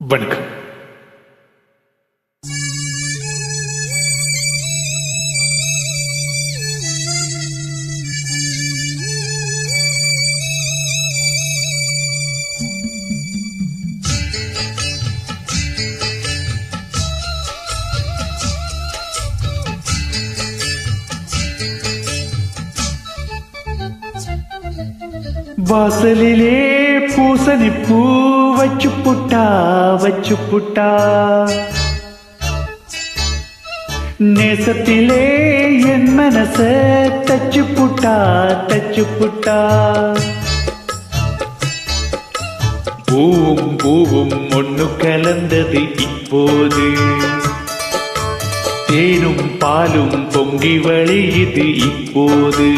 வணக்கம். வாசலிலே பூசணி பூ வச்சு புட்டா வச்சு புட்டா. நேசத்திலே என் மனச தச்சு புட்டா தச்சு புட்டா. பூவும் பூவும் ஒண்ணு கலந்தது இப்போது. தேனும் பாலும் பொங்கி வழியுது இப்போது.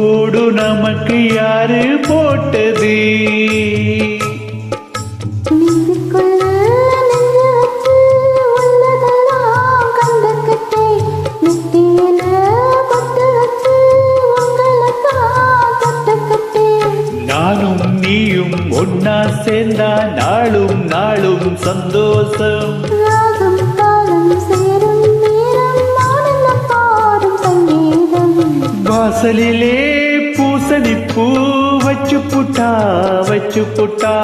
கூடு நமக்கு யாரு போட்டது? நானும் நீயும் ஒன்னா சேர்ந்தா நாளும் நாளும் சந்தோஷம். வாசலிலே பூசணி பூ வச்சு புட்டா வச்சு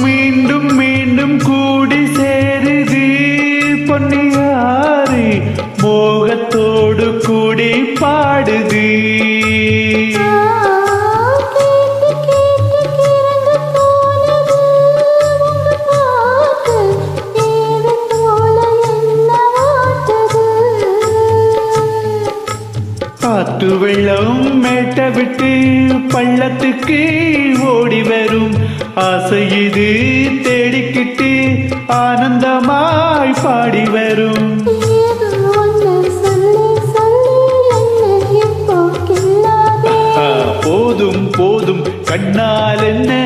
மீண்டும் மீண்டும் கூடி சேருது பொன்னியாறு. மோகத்தோடு கூடி பாடுது. காத்து வெள்ளம் மேட்ட விட்டு பள்ளத்துக்கு ஓடி வரும். ஆசை இது தேடிக்கிட்டு ஆனந்தமாய் பாடி வரும். போதும் போதும். கண்ணால் என்ன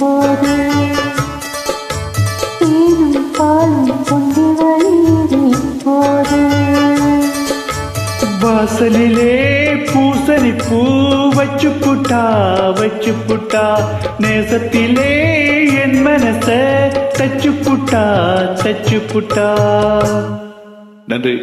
இப்போது தேனும் பாலும் பொங்கி வழியுது இப்போது வாசலிலே பூசணி பூ வச்சு புட்டா வச்சு புட்டா நேசத்திலே என் மனச தச்சு புட்டா தச்சு புட்டா நன்றி.